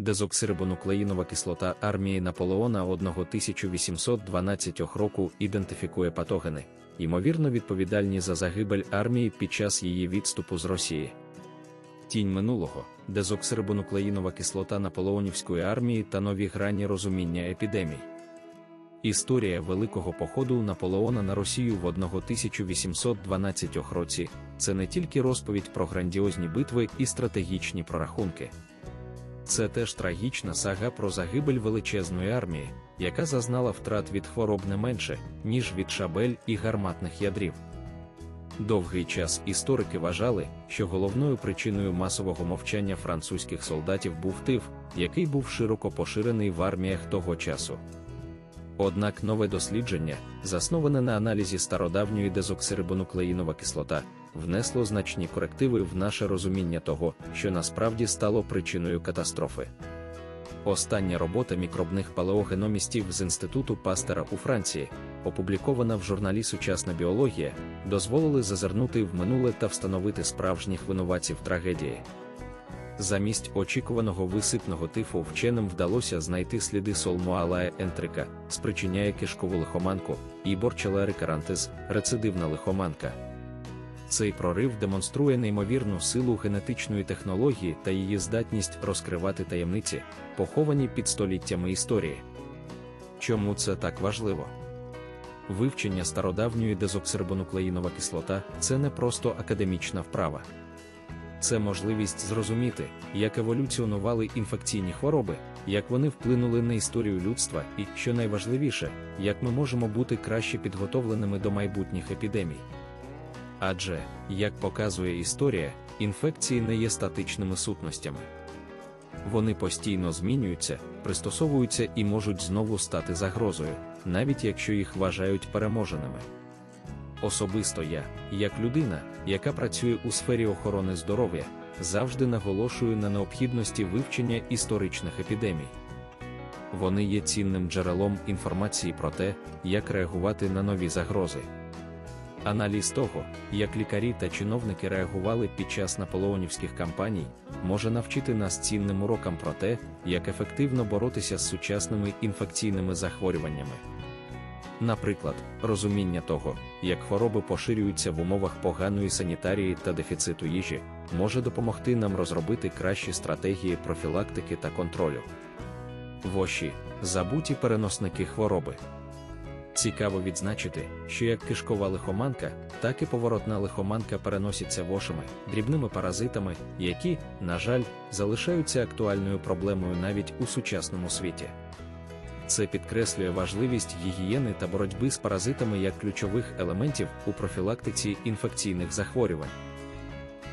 Дезоксирибонуклеїнова кислота армії Наполеона 1812 року ідентифікує патогени, ймовірно відповідальні за загибель армії під час її відступу з Росії. Тінь минулого, дезоксирибонуклеїнова кислота наполеонівської армії та нові грані розуміння епідемій. Історія великого походу Наполеона на Росію в 1812 році це не тільки розповідь про грандіозні битви і стратегічні прорахунки. Це теж трагічна сага про загибель величезної армії, яка зазнала втрат від хвороб не менше, ніж від шабель і гарматних ядрів. Довгий час історики вважали, що головною причиною масового мовчання французьких солдатів був тиф, який був широко поширений в арміях того часу. Однак нове дослідження, засноване на аналізі стародавньої дезоксирибонуклеїнова кислота, внесло значні корективи в наше розуміння того, що насправді стало причиною катастрофи. Остання робота мікробних палеогеномістів з інституту Пастера у Франції, опублікована в журналі Сучасна біологія, дозволили зазирнути в минуле та встановити справжніх винуватців трагедії. Замість очікуваного висипного тифу вченим вдалося знайти сліди солмуалая ентрика, спричиняє кишкову лихоманку, і борчела рекарантез, рецидивна лихоманка. Цей прорив демонструє неймовірну силу генетичної технології та її здатність розкривати таємниці, поховані під століттями історії. Чому це так важливо? Вивчення стародавньої дезоксирбонуклеїнова кислота це не просто академічна вправа. Це можливість зрозуміти, як еволюціонували інфекційні хвороби, як вони вплинули на історію людства і, що найважливіше, як ми можемо бути краще підготовленими до майбутніх епідемій. Адже, як показує історія, інфекції не є статичними сутностями. Вони постійно змінюються, пристосовуються і можуть знову стати загрозою, навіть якщо їх вважають переможеними. Особисто я, як людина, яка працює у сфері охорони здоров'я, завжди наголошую на необхідності вивчення історичних епідемій. Вони є цінним джерелом інформації про те, як реагувати на нові загрози. Аналіз того, як лікарі та чиновники реагували під час наполеонівських кампаній, може навчити нас цінним урокам про те, як ефективно боротися з сучасними інфекційними захворюваннями. Наприклад, розуміння того, як хвороби поширюються в умовах поганої санітарії та дефіциту їжі, може допомогти нам розробити кращі стратегії профілактики та контролю. Воші забуті переносники хвороби. Цікаво відзначити, що як кишкова лихоманка, так і поворотна лихоманка переносяться вошами, дрібними паразитами, які, на жаль, залишаються актуальною проблемою навіть у сучасному світі. Це підкреслює важливість гігієни та боротьби з паразитами як ключових елементів у профілактиці інфекційних захворювань.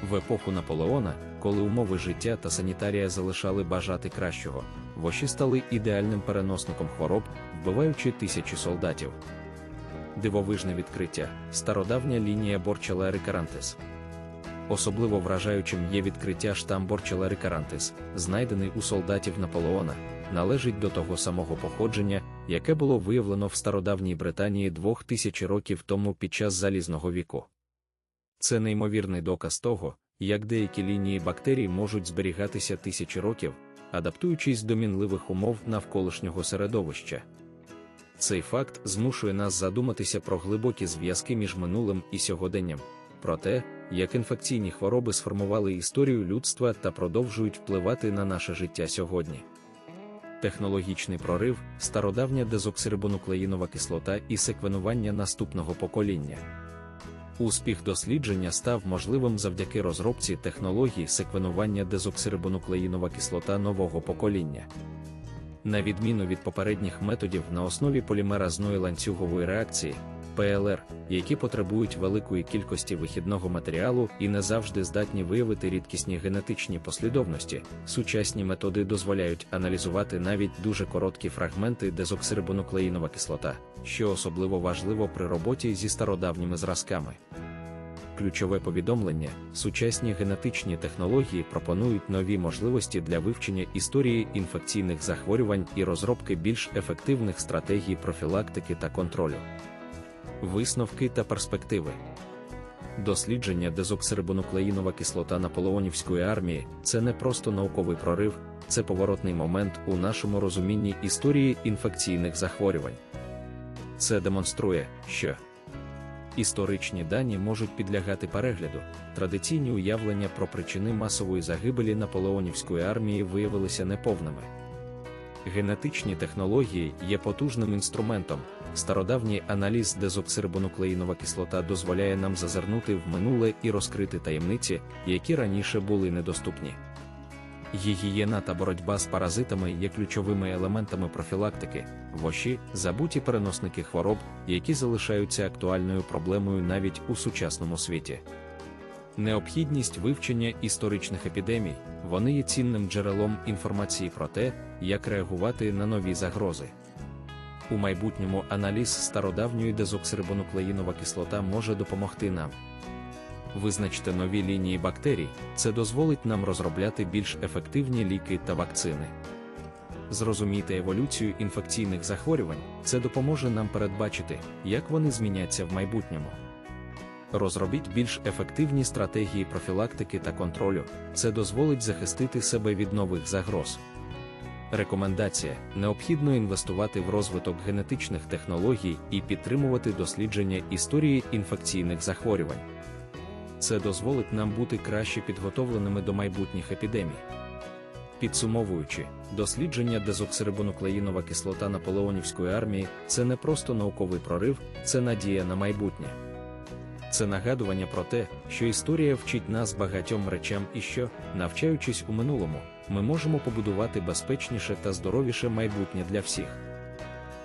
В епоху Наполеона, коли умови життя та санітарія залишали бажати кращого, воші стали ідеальним переносником хвороб, вбиваючи тисячі солдатів. Дивовижне відкриття стародавня лінія Борчела Рикарантес. Особливо вражаючим є відкриття штам Борчела Рикарантес, знайдений у солдатів Наполеона, належить до того самого походження, яке було виявлено в стародавній Британії двох тисяч років тому під час залізного віку. Це неймовірний доказ того, як деякі лінії бактерій можуть зберігатися тисячі років, адаптуючись до мінливих умов навколишнього середовища. Цей факт змушує нас задуматися про глибокі зв'язки між минулим і сьогоденням, про те, як інфекційні хвороби сформували історію людства та продовжують впливати на наше життя сьогодні. Технологічний прорив, стародавня дезоксирибонуклеїнова кислота і секвенування наступного покоління. Успіх дослідження став можливим завдяки розробці технології секвенування дезоксирибонуклеїнова кислота нового покоління. На відміну від попередніх методів на основі полімеразної ланцюгової реакції, ПЛР, які потребують великої кількості вихідного матеріалу і не завжди здатні виявити рідкісні генетичні послідовності, сучасні методи дозволяють аналізувати навіть дуже короткі фрагменти дезоксирибонуклеїнова кислота, що особливо важливо при роботі зі стародавніми зразками. Ключове повідомлення: сучасні генетичні технології пропонують нові можливості для вивчення історії інфекційних захворювань і розробки більш ефективних стратегій профілактики та контролю. Висновки та перспективи. Дослідження дезоксирибонуклеїнова кислота наполеонівської армії це не просто науковий прорив, це поворотний момент у нашому розумінні історії інфекційних захворювань. Це демонструє, що історичні дані можуть підлягати перегляду. Традиційні уявлення про причини масової загибелі наполеонівської армії виявилися неповними. Генетичні технології є потужним інструментом. Стародавній аналіз дезоксирибонуклеїнова кислота дозволяє нам зазирнути в минуле і розкрити таємниці, які раніше були недоступні. Гігієна та боротьба з паразитами є ключовими елементами профілактики, воші, забуті переносники хвороб, які залишаються актуальною проблемою навіть у сучасному світі. Необхідність вивчення історичних епідемій, вони є цінним джерелом інформації про те, як реагувати на нові загрози. У майбутньому аналіз стародавньої дезоксирибонуклеїнова кислота може допомогти нам. Визначте нові лінії бактерій, це дозволить нам розробляти більш ефективні ліки та вакцини. Зрозумійте еволюцію інфекційних захворювань, це допоможе нам передбачити, як вони зміняться в майбутньому. Розробіть більш ефективні стратегії профілактики та контролю, це дозволить захистити себе від нових загроз. Рекомендація: необхідно інвестувати в розвиток генетичних технологій і підтримувати дослідження історії інфекційних захворювань. Це дозволить нам бути краще підготовленими до майбутніх епідемій. Підсумовуючи, дослідження дезоксирибонуклеїнова кислота наполеонівської армії це не просто науковий прорив, це надія на майбутнє. Це нагадування про те, що історія вчить нас багатьом речам і що, навчаючись у минулому, ми можемо побудувати безпечніше та здоровіше майбутнє для всіх.